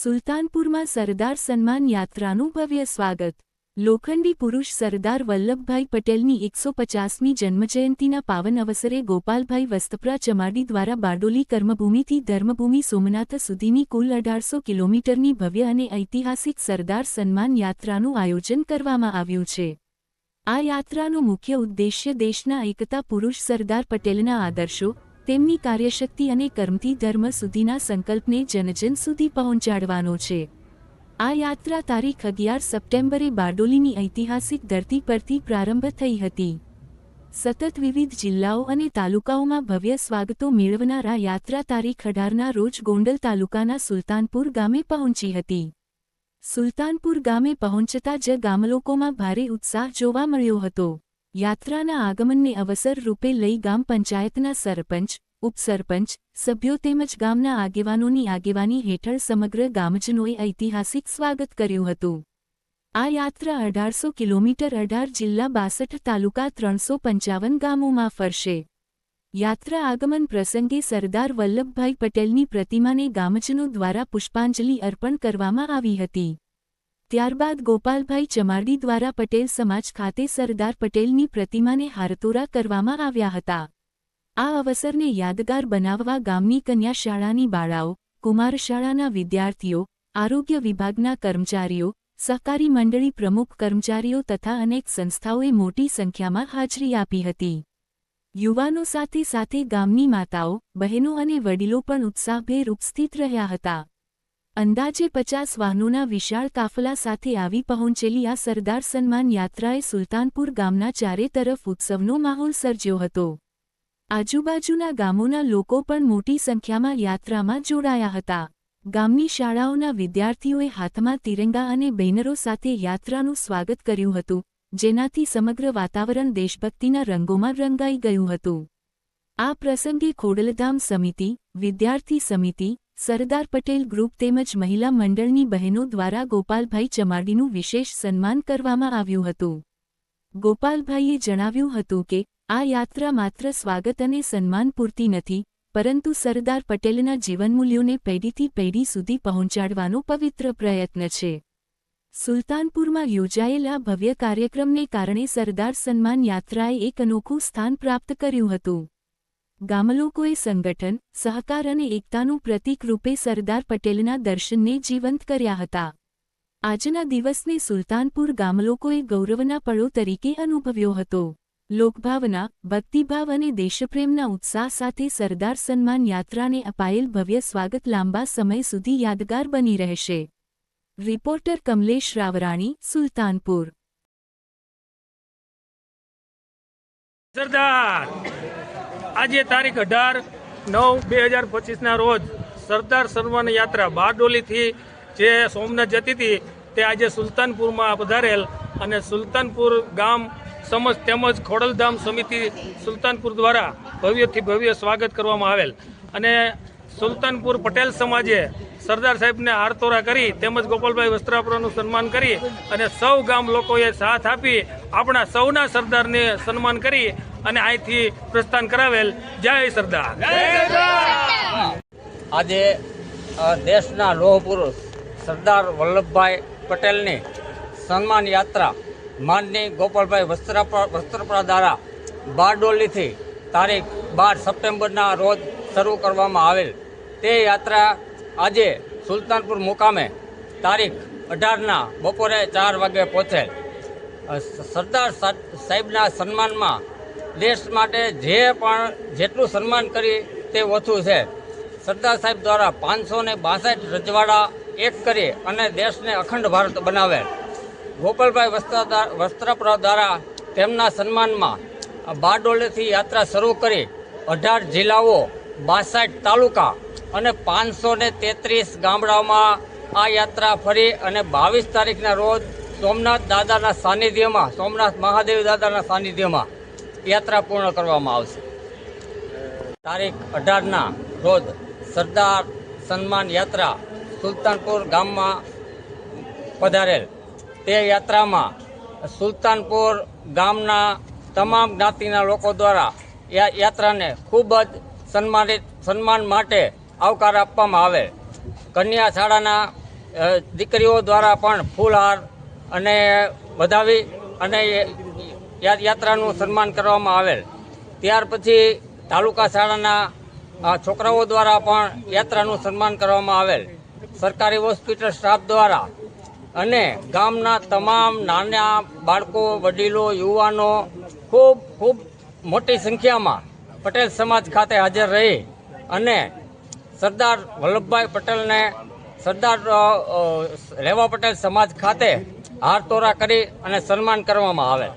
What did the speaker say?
સુલતાનપુરમાં સરદાર સન્માન યાત્રાનું ભવ્ય સ્વાગત. લોખંડી પુરુષ સરદાર વલ્લભભાઈ પટેલની એકસો પચાસમી જન્મજયંતિના પાવન અવસરે ગોપાલભાઈ વસ્તપ્રા ચમાડી દ્વારા બારડોલી કર્મભૂમિથી ધર્મભૂમિ સોમનાથ સુધીની કુલ અઢારસો કિલોમીટરની ભવ્ય અને ઐતિહાસિક સરદાર સન્માન યાત્રાનું આયોજન કરવામાં આવ્યું છે. આ યાત્રાનો મુખ્ય ઉદ્દેશ્ય દેશના એકતા પુરુષ સરદાર પટેલના આદર્શો તેમની કાર્યશક્તિ અને કર્મથી ધર્મ સુધીના સંકલ્પને જનજન સુધી પહોંચાડવાનો છે. આ યાત્રા તારીખ અગિયાર સપ્ટેમ્બરે બારડોલીની ઐતિહાસિક ધરતી પરથી પ્રારંભ થઈ હતી. સતત વિવિધ જિલ્લાઓ અને તાલુકાઓમાં ભવ્ય સ્વાગતો મેળવનારા યાત્રા તારીખ અઢારના રોજ ગોંડલ તાલુકાના સુલતાનપુર ગામે પહોંચી હતી. સુલતાનપુર ગામે પહોંચતા જ ગામલોકોમાં ભારે ઉત્સાહ જોવા મળ્યો હતો. યાત્રાના આગમનને અવસર રૂપે લઈ ગામ પંચાયતના સરપંચ, ઉપસરપંચ, સભ્યો તેમજ ગામના આગેવાનોની આગેવાની હેઠળ સમગ્ર ગામજનોએ ઐતિહાસિક સ્વાગત કર્યું હતું. આ યાત્રા અઢારસો કિલોમીટર અઢાર જિલ્લા બાસઠ તાલુકા ત્રણસો પંચાવન ગામોમાં ફરશે. યાત્રા આગમન પ્રસંગે સરદાર વલ્લભભાઈ પટેલની પ્રતિમાને ગામજનો દ્વારા પુષ્પાંજલિ અર્પણ કરવામાં આવી હતી. ત્યારબાદ ગોપાલભાઈ ચમાડી દ્વારા પટેલ સમાજ ખાતે સરદાર પટેલની પ્રતિમાને હારતોરા કરવામાં આવ્યા હતા. આ અવસરને યાદગાર બનાવવા ગામની કન્યા શાળાની બાળાઓ, કુમારશાળાના વિદ્યાર્થીઓ, આરોગ્ય વિભાગના કર્મચારીઓ, સહકારી મંડળી પ્રમુખ કર્મચારીઓ તથા અનેક સંસ્થાઓએ મોટી સંખ્યામાં હાજરી આપી હતી. યુવાનો સાથે સાથે ગામની માતાઓ, બહેનો અને વડીલો પણ ઉત્સાહભેર ઉપસ્થિત રહ્યા હતા. અંદાજે પચાસ વાહનોના વિશાળ કાફલા સાથે આવી પહોંચેલી આ સરદાર સન્માન યાત્રાએ સુલતાનપુર ગામના ચારે તરફ ઉત્સવનો માહોલ સર્જ્યો હતો. આજુબાજુના ગામોના લોકો પણ મોટી સંખ્યામાં યાત્રામાં જોડાયા હતા. ગામની શાળાઓના વિદ્યાર્થીઓએ હાથમાં તિરંગા અને બેનરો સાથે યાત્રાનું સ્વાગત કર્યું હતું, જેનાથી સમગ્ર વાતાવરણ દેશભક્તિના રંગોમાં રંગાઈ ગયું હતું. આ પ્રસંગે ખોડલધામ સમિતિ, વિદ્યાર્થી સમિતિ સરદાર પટેલ ગ્રુપ તેમજ મહિલા મંડળની બહેનો દ્વારા ગોપાલભાઈ ચમાડીનું વિશેષ સન્માન કરવામાં આવ્યું હતું. ગોપાલભાઈએ જણાવ્યું હતું કે, આ યાત્રા માત્ર સ્વાગત અને સન્માન પૂરતી નથી, પરંતુ સરદાર પટેલના જીવનમૂલ્યોને પેઢીથી પેઢી સુધી પહોંચાડવાનો પવિત્ર પ્રયત્ન છે. સુલતાનપુરમાં યોજાયેલા ભવ્ય કાર્યક્રમને કારણે સરદાર સન્માન યાત્રાએ એક અનોખું સ્થાન પ્રાપ્ત કર્યું હતું. ગામલોકોએ સંગઠન, સહકાર અને એકતાનું પ્રતીક રૂપે સરદાર પટેલના દર્શનને જીવંત કર્યા હતા. આજના દિવસને સુલતાનપુર ગામલોકોએ ગૌરવના પળો તરીકે અનુભવ્યો હતો. લોકભાવના, ભક્તિભાવ અને દેશપ્રેમના ઉત્સાહ સાથે સરદાર સન્માન યાત્રાને અપાયેલ ભવ્ય સ્વાગત લાંબા સમય સુધી યાદગાર બની રહેશે. રિપોર્ટર કમલેશ રાવરાણી, સુલતાનપુર. સરદાર! આજે તારીખ અઢાર નવ બે હજાર પચીસના રોજ સરદાર સન્માન યાત્રા બારડોલીથી જે સોમનાથ જતી હતી, તે આજે સુલતાનપુરમાં પધારેલ અને સુલતાનપુર ગામ સમજ તેમજ ખોડલધામ સમિતિ સુલતાનપુર દ્વારા ભવ્યથી ભવ્ય સ્વાગત કરવામાં આવેલ. અને સુલતાનપુર પટેલ સમાજે સરદાર સાહેબને આરતોરા કરી, તેમજ ગોપાલભાઈ વસ્ત્રાપુરાનું સન્માન કરી અને સૌ ગામ લોકોએ સાથ આપી, આપણા સૌના સરદારને સન્માન કરી અને અહીંથી પ્રસ્થાન કરાવેલ. જય સરદાર. આજે દેશના લોહ પુરુષ સરદાર વલ્લભભાઈ પટેલની સન્માન યાત્રા માનની ગોપાલભાઈ વસ્ત્રાપરા વસ્ત્રપરા દ્વારા બારડોલીથી તારીખ બાર સપ્ટેમ્બરના રોજ શરૂ કરવામાં આવેલ. તે યાત્રા આજે સુલતાનપુર મુકામે તારીખ અઢારના બપોરે ચાર વાગે પહોંચેલ. સરદાર સાહેબના સન્માનમાં દેશ માટે જે પણ જેટલું સન્માન કરી તે ઓછું છે. સરદાર સાહેબ દ્વારા પાંચસો ને બાસઠ રજવાડા એક કરી અને દેશને અખંડ ભારત બનાવે. ગોપાલભાઈ વસ્ત્રા વસ્ત્રાપુરા દ્વારા તેમના સન્માનમાં બારડોલીથી યાત્રા શરૂ કરી અઢાર જિલ્લાઓ, બાસઠ તાલુકા અને પાંચસો ને તેત્રીસ ગામડાઓમાં આ યાત્રા ફરી અને બાવીસ તારીખના રોજ સોમનાથ દાદાના સાનિધ્યમાં, સોમનાથ મહાદેવ દાદાના સાનિધ્યમાં યાત્રા પૂર્ણ કરવામાં આવશે. તારીખ અઢારના રોજ સરદાર સન્માન યાત્રા સુલતાનપુર ગામમાં પધારેલ. તે યાત્રામાં સુલતાનપુર ગામના તમામ જ્ઞાતિના લોકો દ્વારા યાત્રાને ખૂબ જ સન્માનિત, સન્માન માટે આવકાર આપવામાં આવે કન્યા શાળાના દીકરીઓ દ્વારા પણ ફૂલહાર અને વધાવી અને યા- યાત્રાનું સન્માન કરવામાં આવેલ. ત્યાર પછી તાલુકા શાળાના છોકરાઓ દ્વારા પણ યાત્રાનું સન્માન કરવામાં આવેલ. સરકારી હોસ્પિટલ સ્ટાફ દ્વારા અને ગામના તમામ નાના બાળકો, વડીલો, યુવાનો ખૂબ ખૂબ મોટી સંખ્યામાં પટેલ સમાજ ખાતે હાજર રહી અને સરદાર વલ્લભભાઈ પટેલને, સરદાર રેવા પટેલ સમાજ ખાતે હાર તોરા કરી અને સન્માન કરવામાં આવે.